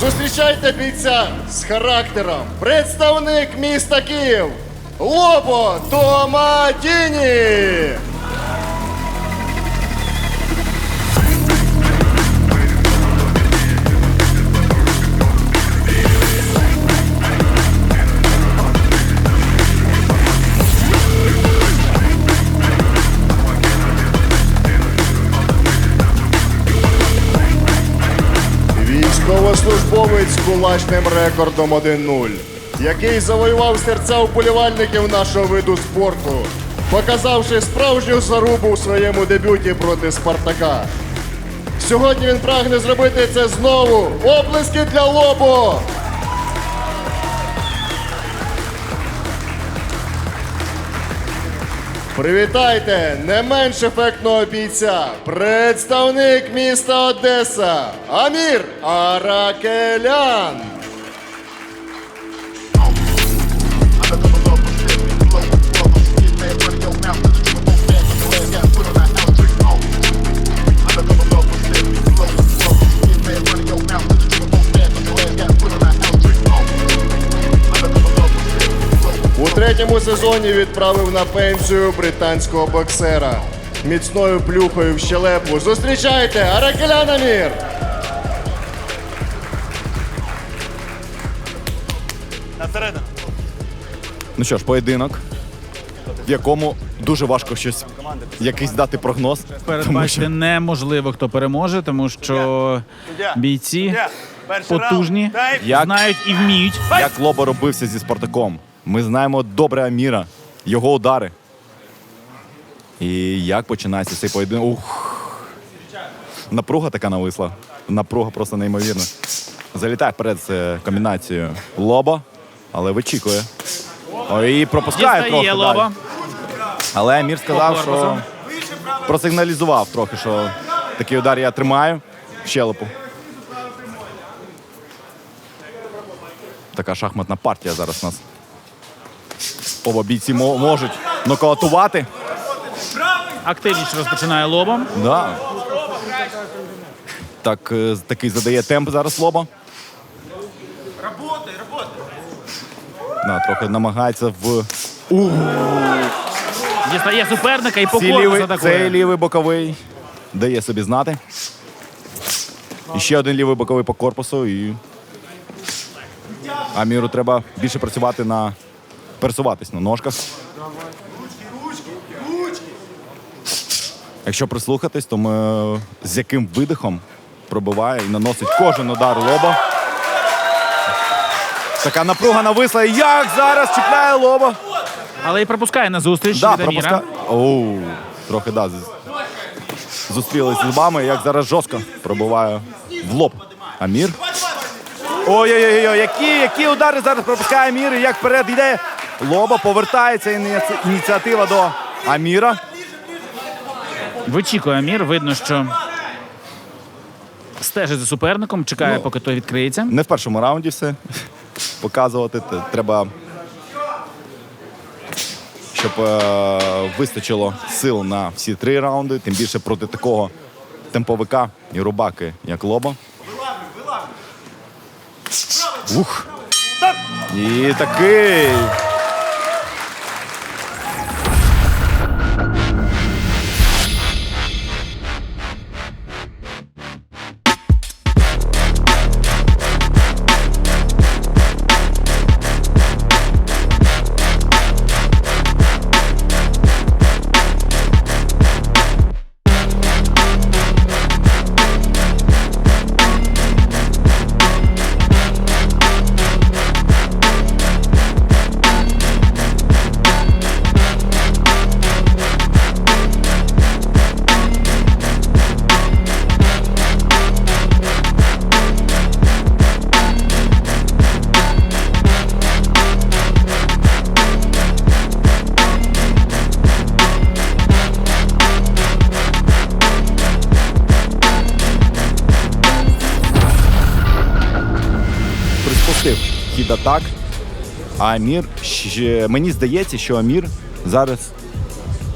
Зустрічайте бійця з характером. Представник міста Київ. Лобо Томадіні. Військовослужбовець з кулачним рекордом 1-0, який завоював серця вболівальників нашого виду спорту, показавши справжню зарубу у своєму дебюті проти Спартака. Сьогодні він прагне зробити це знову. Оплески для Лобо! Привітайте не менш ефектного бійця, представник міста Одеса, Амір Аракелян. У сезоні відправив на пенсію британського боксера. Міцною плюхою в щелепу. Зустрічайте Аракелян Амір! Ну що ж, поєдинок, в якому дуже важко щось якийсь дати прогноз. Тому Передбачити що неможливо, хто переможе, тому що бійці потужні, Як? знають і вміють. як Лоба робився зі Спартаком. Ми знаємо добре Аміра, його удари. І як починається цей поєдинок. Ух. Напруга така нависла. Напруга просто неймовірна. Залітає вперед з е, комбінацією Лоба, але вичікує. І пропускає трохи. Дістає далі. лоба. Але Амір сказав, що просигналізував трохи, що такий удар я тримаю в щелепу. Така шахматна партія зараз у нас. Оба бійці можуть нокаутувати. Активніше розпочинає лобом. Да. Так, е, такий задає темп зараз лоба. Да, трохи намагається в Дістає суперника і по Цей корпусу лівий, атакує. цей лівий боковий дає собі знати. І ще один лівий боковий по корпусу. І... Аміру треба більше працювати на пересуватись на ножках. Якщо прислухатись, то ми з яким видихом пробиває і наносить кожен удар лоба. Така напруга нависла. Як зараз чіпляє лоба? Але і пропускає на зустріч Да, пропуска... Оу, трохи да. Зустрілись з лбами, як зараз жорстко пробиває в лоб. Амір. Ой-ой-ой, які, які удари зараз пропускає Амір, і як вперед йде. Лоба повертається ініціатива до Аміра. Вичікує Амір. Видно, що стежить за суперником, чекає, Ну. поки той відкриється. Не в першому раунді все показувати. Треба, щоб е, вистачило сил на всі три раунди, тим більше проти такого темповика і рубаки, як Лоба. Ух. І такий. А Амір ще мені здається, що Амір зараз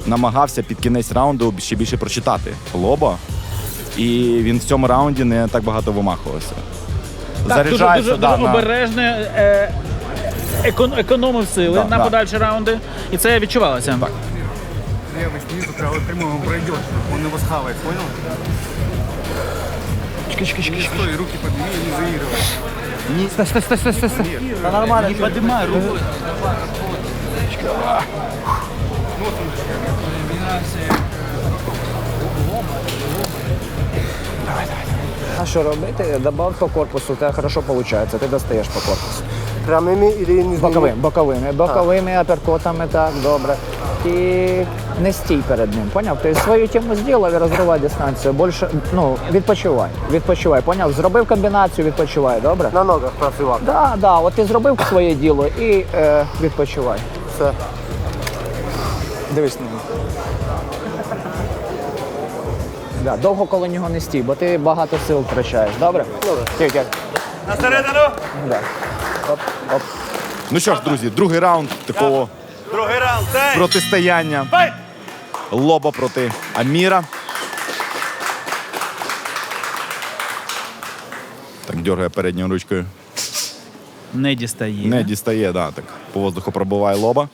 намагався під кінець раунду ще більше прочитати лоба. І він в цьому раунді не так багато вимахувався. Так, дуже, заряджається. дуже, да, дуже на- обережне, е, екон- економив сили Да, на да. подальші раунди. І це відчувалося. Левый снизу, правый прямой, он пройдет. Он его схавает, понял? Не стой, руки подними и не заигрывай. Стой, стой, стой, стой, стой, стой. Да нормально. Не поднимай руку. А що робити? Добав по корпусу, у тебе хорошо виходить, ти достаєш по корпусу. Прямими или нижними? Боковим, боковими, боковими аперкотами, так, добре. І не стій перед ним, поняв? Ти свою тему зробив і розривай дистанцію. Більше, ну, відпочивай, відпочивай, поняв? Зробив комбінацію, відпочивай, добре? На ногах профілак. Да, да, от ти зробив своє діло і е, відпочивай. Все. Дивись на нього. Да, довго коло нього не стій, бо ти багато сил втрачаєш. Добре? Добре. Тільки. На середину? Да. Оп, оп. Ну що ж, друзі, другий раунд такого Другий раунд. Цей. протистояння. Лоба проти Аміра. Так, дергає передньою ручкою. Не дістає. Не дістає, да, так. По воздуху пробиває лоба.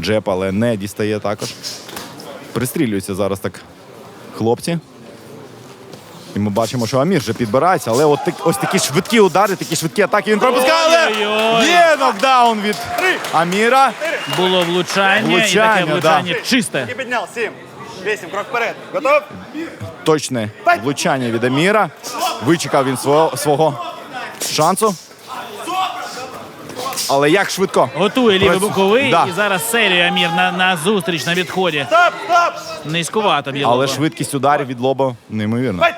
Джеб, але не дістає також. Пристрілюються зараз так хлопці. І ми бачимо, що Амір вже підбирається, але от так, ось такі швидкі удари, такі швидкі атаки він пропускає, але є нокдаун від Аміра. Було влучання, і таке влучання да. чисте. І підняв. Сім. Вісім. Крок вперед. Готов? Точне влучання від Аміра. Вичекав він свого, свого шансу. Але як швидко. Готує лівий Працю- боковий Да. і зараз серію Амір на, на зустріч на відході. Стоп, стоп. Низькувато б'є Але лоба. швидкість ударів від лоба неймовірна. Файт.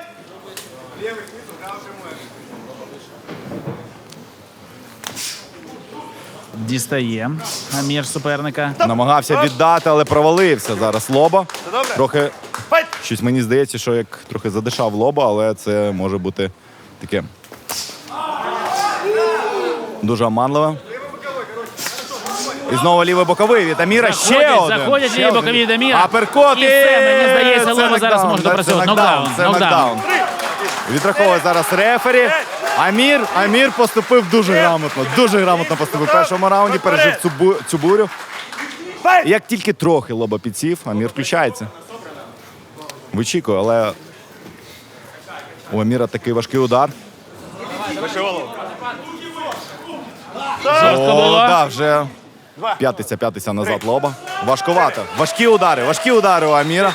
Дістає Амір суперника. Намагався віддати, але провалився зараз лоба. добре? Трохи щось мені здається, що як трохи задишав лоба, але це може бути таке. Дуже оманливе. І знову лівий боковий від Аміра. ще Заходять, один. заходять один. бокові від Аміра. Аперкот. І все, мені здається, це Лоба зараз може це допрацювати. нокдаун, Нокдаун, Це нокдаун. нокдаун. Відраховує зараз рефері. Амір, Амір поступив дуже грамотно. Дуже грамотно поступив в першому раунді, пережив цю, бу- цю бурю. Як тільки трохи лоба підсів, Амір включається. Вичікує, але у Аміра такий важкий удар. О, да, вже п'ятиця, п'ятиця назад лоба. Важкувато. Важкі удари, важкі удари у Аміра.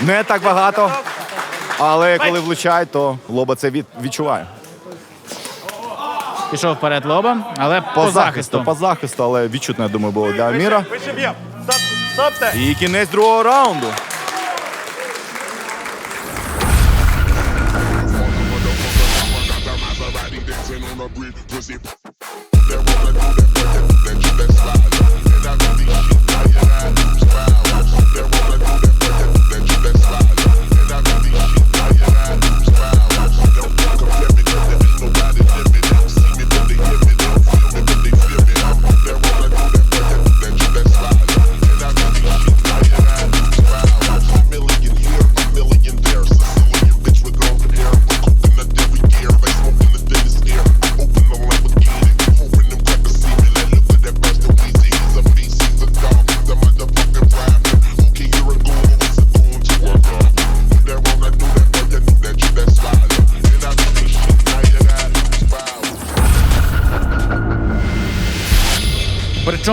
Не так багато. Але коли влучають, то лоба це від, відчуває. Пішов вперед лоба, але по, захисту, по захисту, але відчутно, я думаю, було для Аміра. Вище б'єм. Стоп. Стопте. І кінець другого раунду.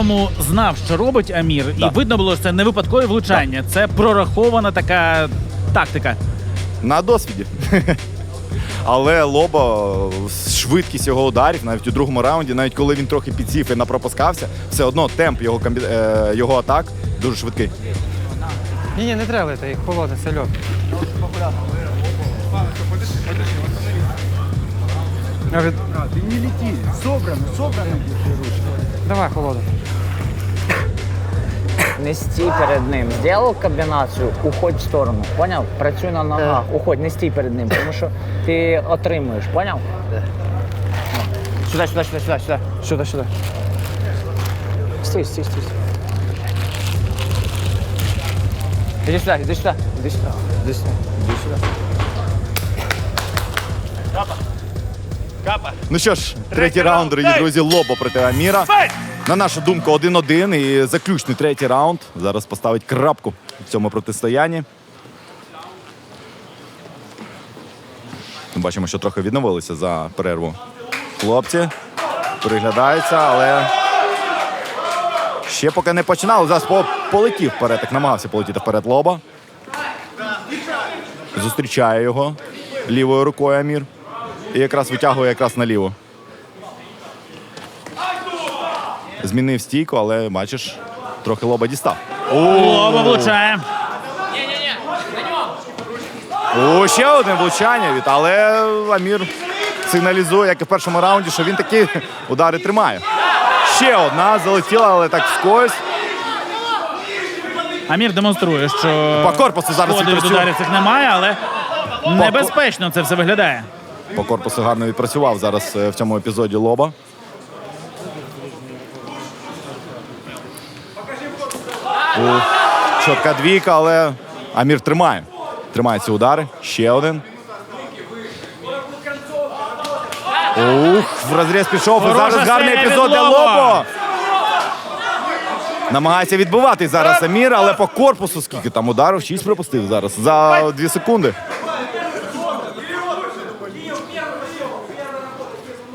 Причому знав, що робить Амір, і видно було, що це не випадкове влучання. Це прорахована така тактика. На досвіді. Але Лоба, швидкість його ударів, навіть у другому раунді, навіть коли він трохи підсів і напропускався, все одно темп його, комбі... е, його атак дуже швидкий. Ні, ні, не треба, це їх холодно, це льод. А, від... Ти не лети. Собрано, собрано. Давай, холодно. Не стій перед ним. Зробив комбінацію, уходь в сторону. Поняв? Працюй на ногах, уходь, не стій перед ним, тому що ти отримуєш, поняв? Сюди, сюди, сюди, сюди, сюди, сюди, сюди. Стій, стій, стій. Іди сюди, іди сюди, іди сюди, іди сюди, іди сюди. Капа. Ну що ж, третій раунд, дорогі друзі, Лобо проти Аміра. Файт! На нашу думку, 1-1 і заключний третій раунд. Зараз поставить крапку в цьому протистоянні. Ми бачимо, що трохи відновилися за перерву. Хлопці приглядаються, але ще поки не починали. Зараз полетів вперед, так намагався полетіти вперед Лоба. Зустрічає його лівою рукою Амір. І якраз витягує якраз наліво. Змінив стійку, але бачиш, трохи лоба дістав. Лоба влучає. О, ще одне влучання від, але Амір сигналізує, як і в першому раунді, що він такі удари тримає. Ще одна залетіла, але так вскользь. Амір демонструє, що По корпусу зараз від ударів цих немає, але небезпечно це все виглядає. По корпусу гарно відпрацював зараз е, в цьому епізоді лоба. Ух, чітка двійка, але Амір тримає. Тримає ці удари. Ще один. Ух, в розріз пішов. І зараз гарний епізод для Лобо. Намагається відбивати зараз Амір, але по корпусу скільки там ударів? Шість припустив зараз за дві секунди.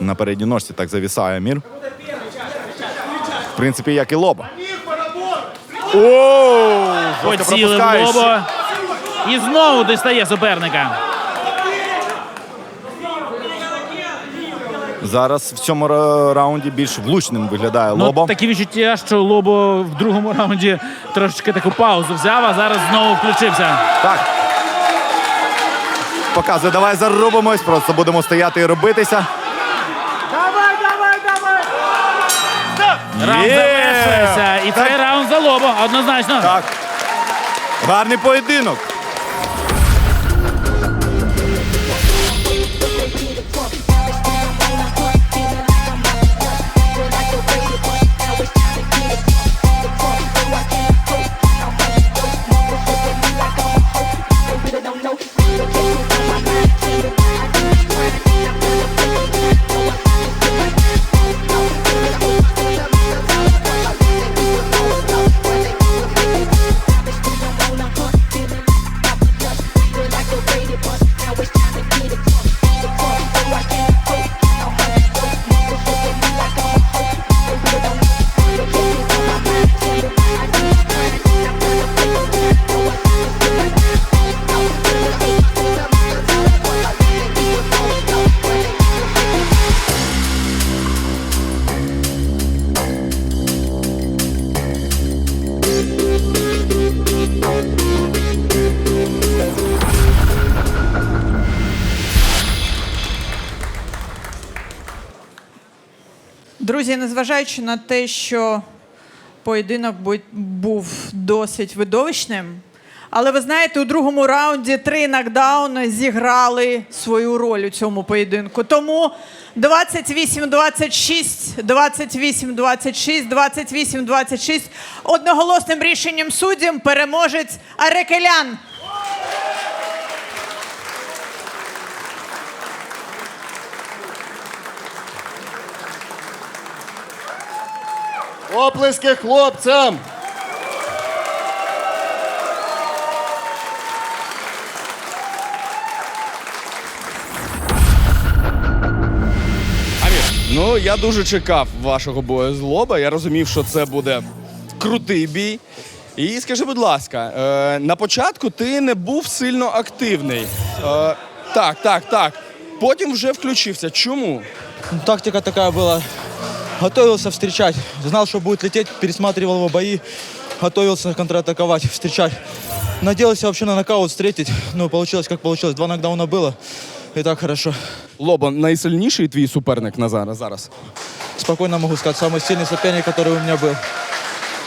На передній ножці так завісає Амір. В принципі, як і лоба. О, Поцілив. Лобо. І знову дістає суперника. Зараз в цьому ра- раунді більш влучним виглядає Ну, лобо. такі відчуття, що Лобо в другому раунді трошечки таку паузу взяв, а зараз знову включився. Так. Показує, давай зарубимось, просто будемо стояти і робитися. Раунд Є! завершується. І цей раунд однозначно. Так. Гарний поєдинок. Друзі, незважаючи на те, що поєдинок бу- був досить видовищним, але ви знаєте, у другому раунді три нокдауни зіграли свою роль у цьому поєдинку. Тому 28-26, 28-26, 28-26 одноголосним рішенням суддів переможець Арекелян. Оплески хлопцям! Ну я дуже чекав вашого бою з. Я розумів, що це буде крутий бій. І скажи, будь ласка, е, на початку ти не був сильно активний. Е, так, так, так. Потім вже включився. Чому? Тактика такая была. Готовился встречать. Знал, что будет лететь, пересматривал его бои. Готовился контратаковать, встречать. Надеялся вообще на нокаут встретить. Ну, получилось как получилось. Два нокдауна было. И так хорошо. Лобо найсильніший твій суперник на зараз. зараз. Спокойно могу сказать, самый сильный соперник, который у меня был.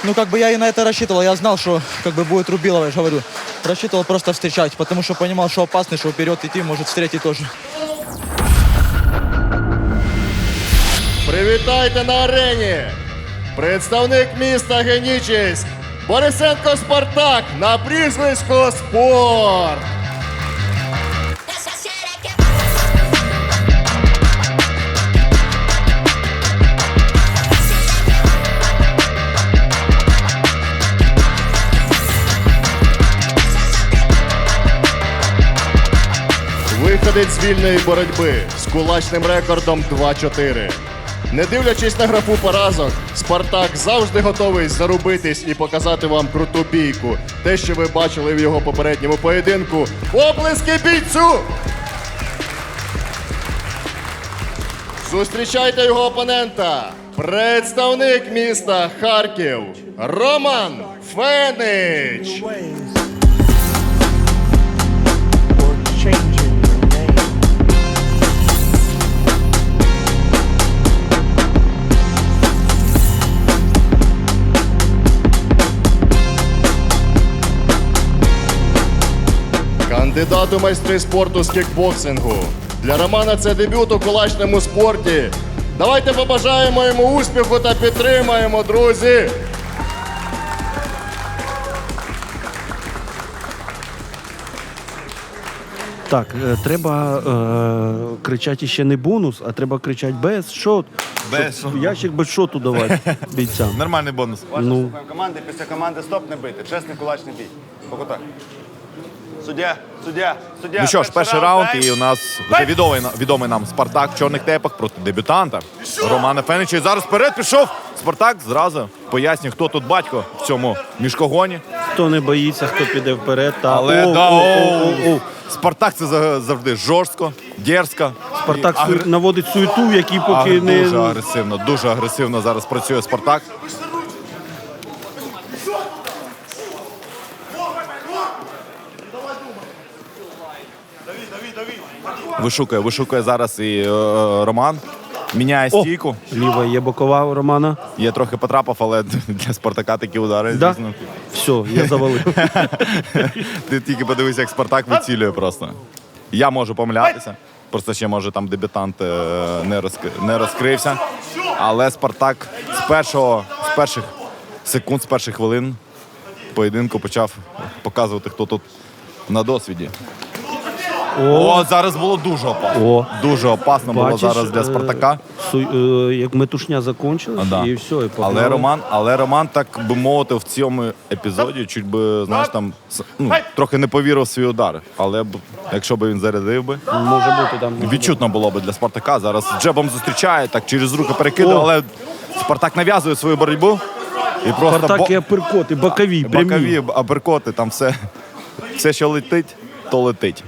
Ну, как бы я и на это рассчитывал. Я знал, что как бы будет Рубилова, я же говорю. Рассчитывал просто встречать, потому что понимал, что опасный, что вперед идти, может встретить тоже. Привітайте на арені! Представник міста Генічість. Борисенко Спартак на прізвисько спорт. Виходить з вільної боротьби з кулачним рекордом 2-4. Не дивлячись на графу поразок, Спартак завжди готовий зарубитись і показати вам круту бійку. Те, що ви бачили в його попередньому поєдинку. Оплески бійцю! Зустрічайте його опонента. Представник міста Харків Роман Фенич. Кандидат у майстри спорту з кікбоксингу. Для Романа це дебют у кулачному спорті. Давайте побажаємо йому успіху та підтримаємо, друзі. Так, е, треба е, кричати ще не бонус, а треба кричати без шот. Без Щоб Ящик без шоту давати бійцям. Нормальний бонус. Ну, Команди після команди стоп не бити. Чесний кулачний бій. По кутах. Суддя, суддя, суддя. Ну що ж, перший раунд, і у нас вже відомий, відомий нам Спартак в чорних тепах проти дебютанта Романа Фенича. І зараз вперед пішов Спартак. Зразу пояснює, хто тут батько в цьому мішкогоні. хто не боїться, хто піде вперед. Та Але О, да, о, о, о, о. Спартак це за- завжди жорстко, дерзко. Спартак агр- наводить суету, в якій поки Аг- не Дуже агресивно, дуже агресивно зараз працює Спартак. Вишукує, вишукує зараз і е, Роман. Міняє О! стійку. ліва є бокова у Романа. Я трохи потрапив, але для Спартака такі удари. Да? звісно. Все, я завалив. Ти тільки подивися, як Спартак вицілює просто. Я можу помилятися. Просто ще може там дебютант е, не, розк- не розкрився. Але Спартак з першого, з перших секунд, з перших хвилин поєдинку почав показувати, хто тут на досвіді. О, зараз було дуже опасно. О. Дуже опасно було Бачиш, зараз для е, Спартака. су- е, як метушня закончилась, да. і все, і погнали. Але Роман, але Роман, так би мовити, в цьому епізоді чуть би, знаєш, там с- ну, трохи не повірив в свій удар. Але б, якщо б він зарядив би, Може бути там. відчутно було б для Спартака. Зараз джебом зустрічає, так через руку перекидає, О. але Спартак нав'язує свою боротьбу. І просто Спартак і бо- аперкоти, бокові, прямі. бокові аперкоти, там все, все, що летить, то летить.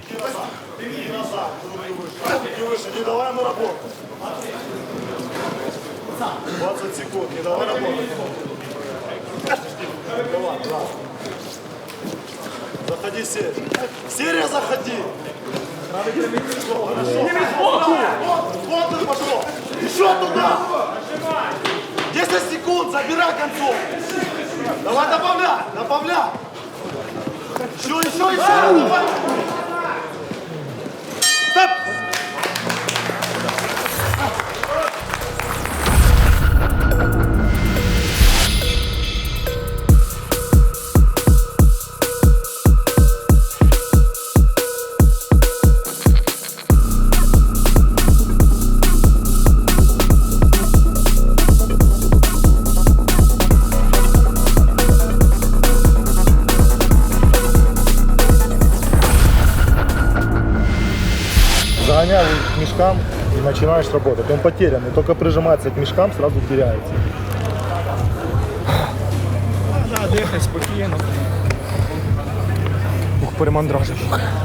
Заходи, Серия. Серия, заходи. Вот он пошел. Еще туда. 10 секунд, забирай концов. Давай, добавляй, добавляй. Еще, еще, еще. Давай. Начинаешь работать. Он потерянный, только прижимается к мешкам, сразу теряется. Да, дихай спокійно. Ух, перемандражив.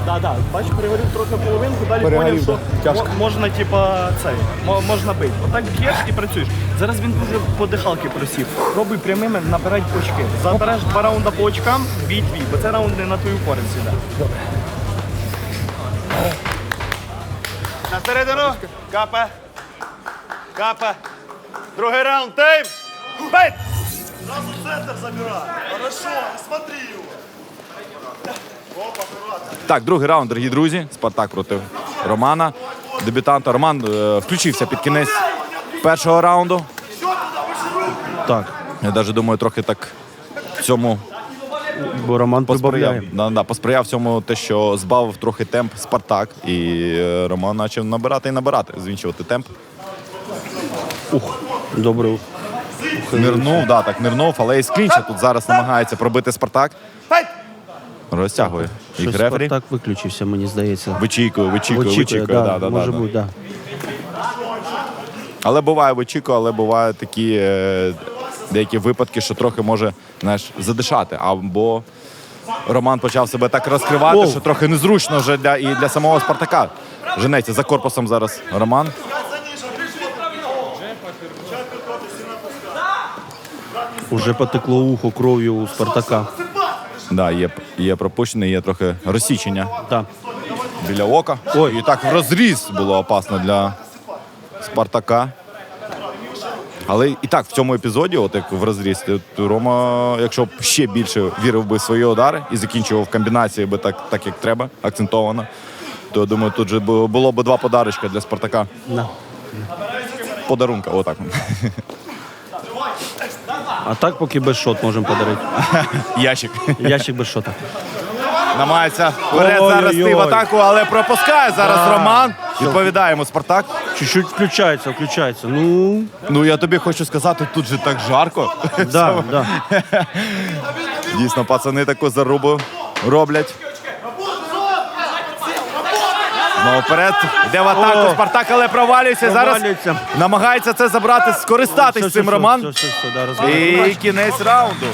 Да, да. Бачиш, переварив трохи половинку, далі Перегорів, поняв, що да, тяжко. мо- можна, типа, цей, мо- можна бити. Отак б'єш і працюєш. Зараз він дуже по дихалки просів. Пробуй прямими набирати очки. Забереш два раунди по очкам, бій твій, бо це раунд не на твою користь іде. На середину. Капа. Капа. Другий раунд. Тайм. Бейт. Сразу центр забирай. Хорошо, смотри его. Оп, аккуратно. Так, другий раунд, дорогі друзі. Спартак проти Романа, дебютанта. Роман е, включився під кінець першого раунду. Так, Я навіть думаю, трохи так в цьому бо Роман посприяв. Да, да, посприяв цьому те, що збавив трохи темп Спартак. І е, Роман почав набирати і набирати, звінчувати темп. Ух, добре. Нирнув, да, так, нирнув, але і клінча тут зараз намагається пробити Спартак. Розтягує. І Щось рефері Спартак виключився, мені здається. вичікує, вичікує, вичікує. да, Да, да, може да, бути, да. Але буває вичікує, але бувають такі е, деякі випадки, що трохи може знаєш, задишати. Або Роман почав себе так розкривати, Оу. що трохи незручно вже для, і для самого Спартака. Женеться за корпусом зараз Роман. Уже потекло ухо кров'ю у Спартака. Да, є, є пропущений, є трохи розсічення Да. біля ока. Ой. І так в розріз було опасно для Спартака. Але і так в цьому епізоді, от як в розріз, Рома, якщо б ще більше вірив би в свої удари і закінчував комбінації би так, так як треба, акцентовано, то я думаю, тут же було б два подарочка для Спартака. Да. Подарунка, отак. А так поки без шот можемо подарити. Ящик. Ящик без шота. Намагається вперед зараз йти в атаку, але пропускає зараз. Роман. Відповідає йому Спартак. Чуть-чуть включається, включається. Ну, Ну я тобі хочу сказати, тут же так жарко. да, да. Дійсно, пацани таку зарубу роблять. Знову вперед. Йде в атаку О! Спартак, але провалюється. Зараз Провалюється. намагається це забрати, скористатись Все, цим все, Роман. все, все, все, да. І кінець раунду.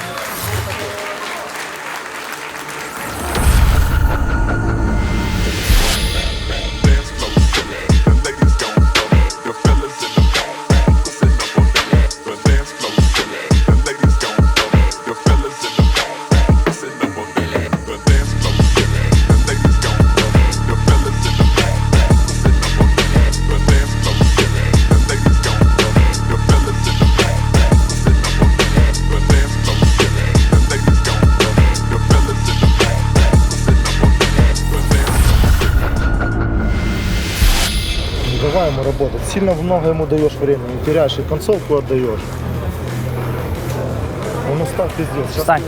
Сильно много ему даешь времени, теряешь и концовку отдаешь. Он устал пиздец. Сейчас Встань.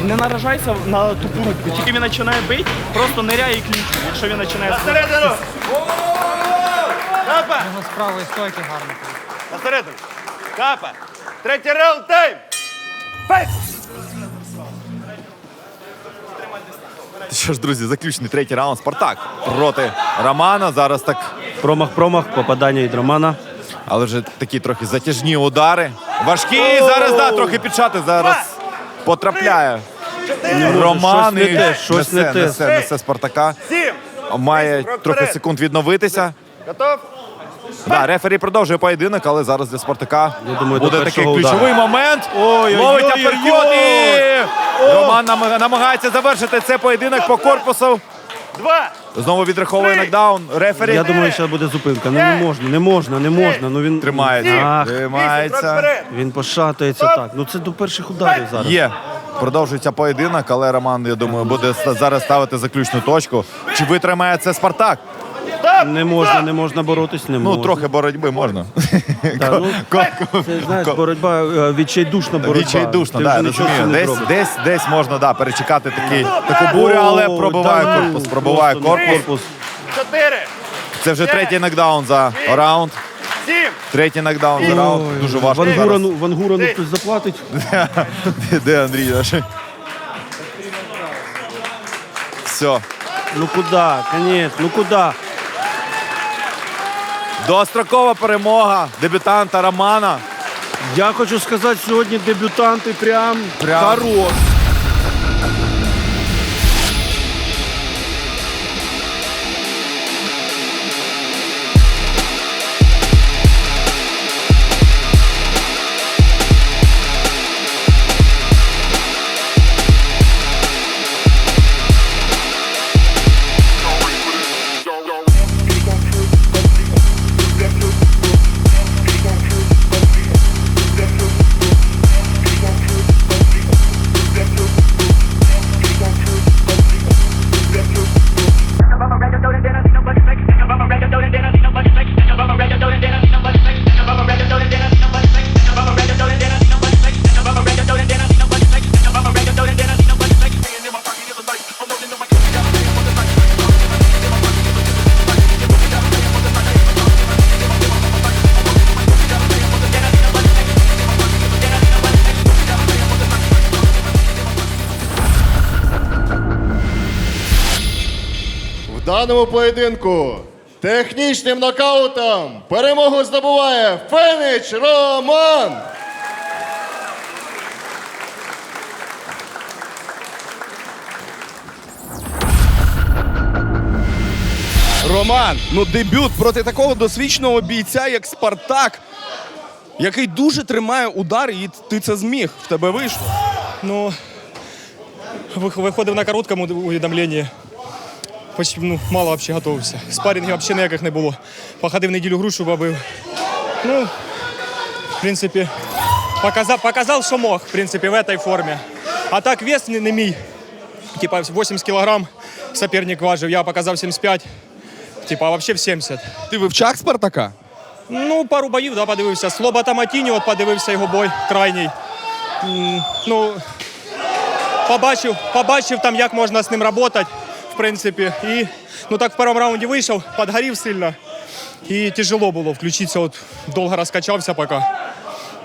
І не наражайся на тупу руку. Тільки він починає бити, просто ниряй і клінчуй. Якщо він починає Середину! Капа! Його з правої стойки гарно. На середину! Капа! Третій раунд тайм! Файт! Що ж, друзі, заключний третій раунд. Спартак проти Романа. Зараз так, Промах, промах, попадання від Романа. але вже такі трохи затяжні удари. Важкі. Зараз да, трохи підшати. Зараз потрапляє. Роман щось не і щось несе, не те. несе, несе Спартака. Має трохи секунд відновитися. Готов? Да, рефері продовжує поєдинок, але зараз для Спартака Я думаю, до буде такий першого удару. ключовий момент. Ой-ой-ой-ой-ой. Ловить аперкот і Роман намаг- намагається завершити цей поєдинок по корпусу. Два! Знову відраховує нокдаун. Рефері Я думаю, що буде зупинка. Ну не можна, не можна, не можна. Ну він тримається. Ах, Тримається. він пошатується так. Ну це до перших ударів зараз. Є. Продовжується поєдинок, але Роман, я думаю, буде ста- зараз ставити заключну точку. Чи витримає це Спартак? Не можна, не можна боротись, не Ну, можна. трохи боротьби можна. Та, ну, це, знаєш, боротьба е, відчайдушна боротьба. Відчайдушно, Ти да, вже я нічого розумію. не Десь, зробиш. десь, десь можна да, перечекати такий, таку бурю, але О, пробиває да ну, корпус. Пробиває просто, ну, корпус. Чотири! Це вже третій нокдаун за раунд. Сім! Третій нокдаун за раунд. Дуже важко зараз. Вангурану, Вангурану хтось заплатить. Де Андрій наш? Все. Ну куди? Конець, ну куди? Дострокова перемога дебютанта Романа. Я хочу сказати, сьогодні дебютанти прям, Прям. хорош. Даному поєдинку технічним нокаутом перемогу здобуває Фенич Роман. Роман, ну дебют проти такого досвідченого бійця, як Спартак, який дуже тримає удар, і ти це зміг. В тебе вийшло. Ну, виходив на короткому увідомленні. Почти, ну, мало вообще готувався. Спарінгів взагалі ніяких не було. Походив неділю грушу бабив. Ну, в принципі, показав, показав, що мог, в принципі, в цій формі. А так вес не, не мій. Типа 80 кілограм соперник важив, я показав 75. Типа, а взагалі в 70. Ти вивчак Спартака? Ну, пару боїв, да, подивився. Слобота Матіні, от подивився його бой крайній. М, Ну, побачив, побачив там, як можна з ним працювати, в принципі. І ну так в першому раунді вийшов, підгорів сильно. І тяжело було включитися, от довго розкачався поки.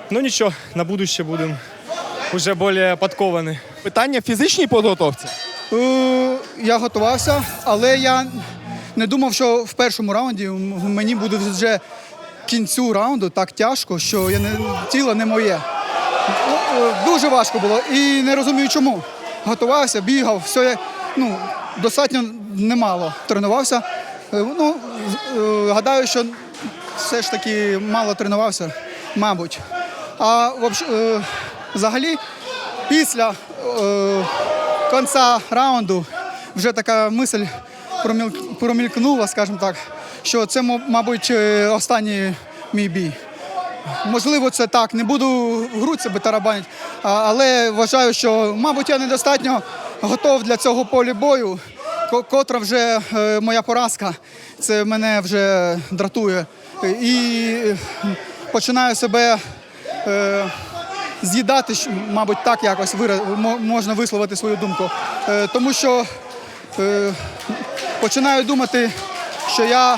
Ну нічого, на будуще будемо вже більш підковані. Питання в фізичній підготовці. Е, Я готувався, але я не думав, що в першому раунді мені буде вже кінцю раунду так тяжко, що я не, тіло не моє. Ну, е, Дуже важко було і не розумію чому. Готувався, бігав, все ну, достатньо немало тренувався. Е, Ну, е, гадаю, що все ж таки мало тренувався, мабуть. А е, взагалі, після кінця раунду вже така мисль промількнула, скажімо так, що це, мабуть, останній мій бій. Можливо, це так, не буду в грудь себе тарабанити, але вважаю, що, мабуть, я недостатньо готов для цього полі бою, ко- котра вже е, моя поразка. Це мене вже дратує. І починаю себе е, з'їдати, мабуть, так якось можна висловити свою думку. Е, тому що е, починаю думати, що я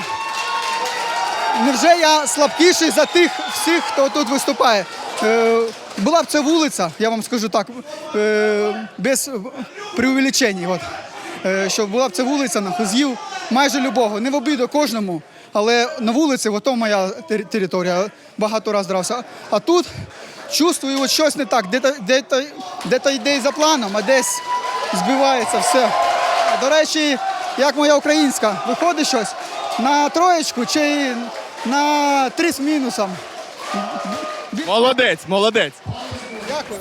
Невже я слабкіший за тих всіх, хто тут виступає? Е, була б це вулиця, я вам скажу так, е, без преувеличень. От. Е, була б це вулиця, з'їв майже любого. Не в обіду кожному, але на вулиці, ото моя територія. Багато разів дрався. А тут чувствую, от щось не так. Де-то, де-то, де-то йде за планом, а десь збивається все. До речі, як моя українська, виходить щось на троєчку чи на три з мінусом. Молодець, молодець. Дякую.